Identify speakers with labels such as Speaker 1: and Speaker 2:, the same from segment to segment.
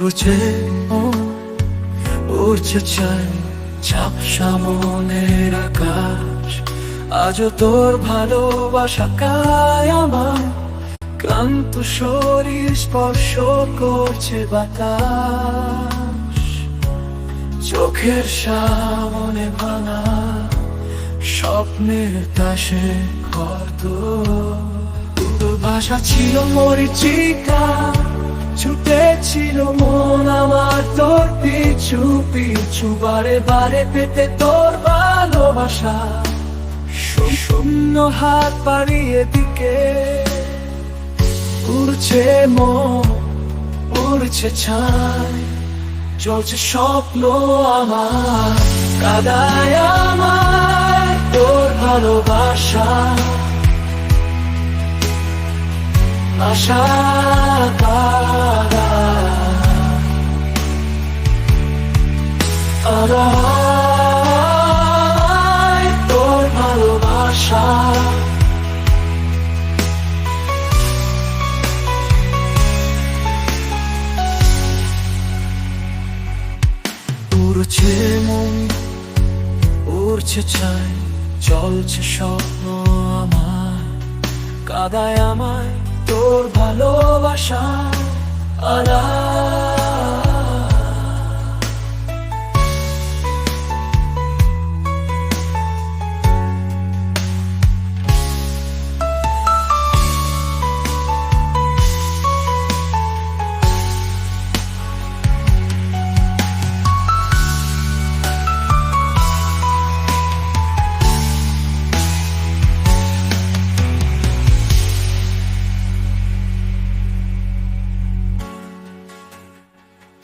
Speaker 1: রুচে উড়ছে চাই ঝাপসা মনের আকাশ। আজও তোর ভালোবাসা কায় আমার ক্লান্ত শরীর স্পর্শ করছে বাতাস। চোখের সামনে ভাঙা স্বপ্নের তাসে কত ভাষা ছিল মরিচিকা। ছুটে ছিল মন আমার তোর পিছু পিছু, বারে বারে পেতে তোর ভালোবাসা। শূন্য হাত বাড়িয়ে দিকে, উড়ছে মন, উড়ছে ছাই। চলছে স্বপ্ন আমার, কাদায় আমার তোর ভালোবাসা। আশা তোর ভালোবাসা উড়ছে মন উড়ছে ছাই চলছে স্বপ্ন আমার। কাদায় আমায় তোর ভালোবাসা আলা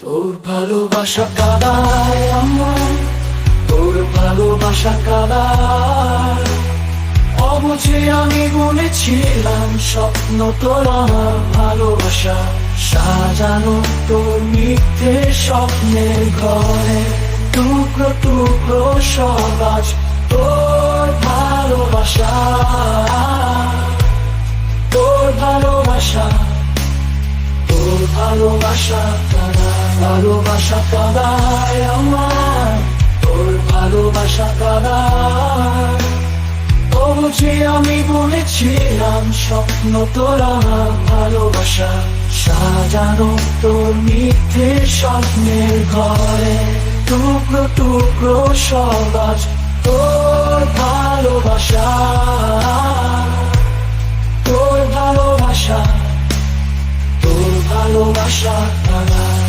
Speaker 1: তোর ভালোবাসা কাদায় আমার তোর ভালোবাসা কাদায়। অবুঝে আমি বলেছিলাম, স্বপ্ন তোর আমার ভালোবাসা। সাজানো তোর মিথ্যে স্বপ্নের ঘরে, টুকরো টুকরো সবাজ তোর ভালোবাসা। তোর ভালোবাসা ভালোবাসা কাদায় আমার, তোর ভালোবাসা কাদায় যে আমি বলেছিলাম, স্বপ্ন তোর ভালোবাসা। সাজানো তোর মিথ্যে স্বপ্নের ঘরে, টুকরো টুকরো সবাজ তোর ভালোবাসা। তোর ভালোবাসা তোর ভালোবাসা কাদা